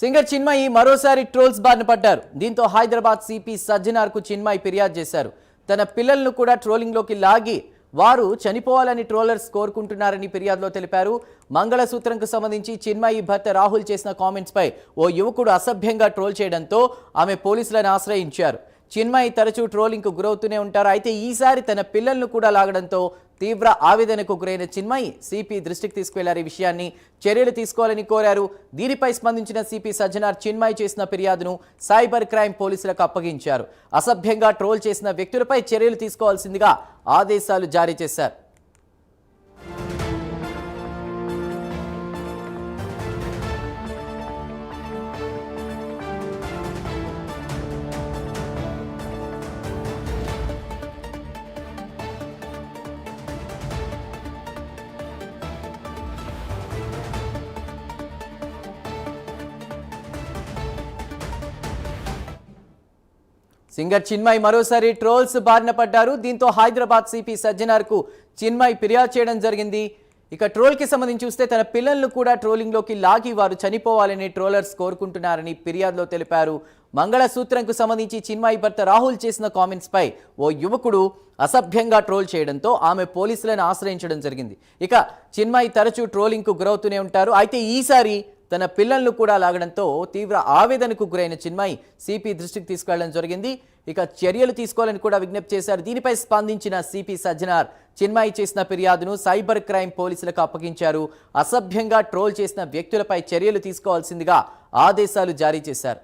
Singer Chinmayi మరోసారి trolls బారిన పడ్డారు. దీంతో హైదరాబాద్ సిపి సజ్జనార్కు చిన్మయి ఫిర్యాదు చేశారు. తన పిల్లలను కూడా ట్రోలింగ్లోకి లాగి వారు చనిపోవాలని ట్రోలర్స్ కోరుకుంటున్నారని ఫిర్యాదులో తెలిపారు. మంగళసూత్రంకు సంబంధించి చిన్మయి భర్త రాహుల్ చేసిన కామెంట్స్ పై ఓ యువకుడు అసభ్యంగా ట్రోల్ చేయడంతో ఆమె పోలీసులను ఆశ్రయించారు. చిన్మయి తరచూ ట్రోలింగ్కు గురవుతూనే ఉంటారు. అయితే ఈసారి తన పిల్లలను కూడా లాగడంతో తీవ్ర ఆవేదనకు గురైన చిన్మయి సిపి దృష్టికి తీసుకువెళ్ళారు. ఈ విషయాన్ని చర్యలు తీసుకోవాలని కోరారు. దీనిపై స్పందించిన సిపి సజ్జనార్ చిన్మయి చేసిన ఫిర్యాదును సైబర్ క్రైమ్ పోలీసులకు అప్పగించారు. అసభ్యంగా ట్రోల్ చేసిన వ్యక్తులపై చర్యలు తీసుకోవాల్సిందిగా ఆదేశాలు జారీ చేశారు. సింగర్ చిన్మయ్ మరోసారి ట్రోల్స్ బారిన పడ్డారు. దీంతో హైదరాబాద్ సిపి సజ్జనార్కు చిన్మయ్ ఫిర్యాదు చేయడం జరిగింది. ఇక ట్రోల్కి సంబంధించి చూస్తే తన పిల్లలను కూడా ట్రోలింగ్లోకి లాగి వారు చనిపోవాలని ట్రోలర్స్ కోరుకుంటున్నారని ఫిర్యాదులో తెలిపారు. మంగళసూత్రంకు సంబంధించి చిన్మయి భర్త రాహుల్ చేసిన కామెంట్స్పై ఓ యువకుడు అసభ్యంగా ట్రోల్ చేయడంతో ఆమె పోలీసులను ఆశ్రయించడం జరిగింది. ఇక చిన్మాయి తరచూ ట్రోలింగ్కు గురవుతూనే ఉంటారు. అయితే ఈసారి తన పిల్లలను కూడా లాగడంతో తీవ్ర ఆవేదనకు గురైన చిన్మయ్ సిపి దృష్టికి తీసుకెళ్ళడం జరిగింది. ఇక చర్యలు తీసుకోవాలని కూడా విజ్ఞప్తి చేశారు. దీనిపై స్పందించిన సిపి సజ్జనార్ చిన్మయ్ చేసిన ఫిర్యాదును సైబర్ క్రైమ్ పోలీసులకు అప్పగించారు. అసభ్యంగా ట్రోల్ చేసిన వ్యక్తులపై చర్యలు తీసుకోవాల్సిందిగా ఆదేశాలు జారీ చేశారు.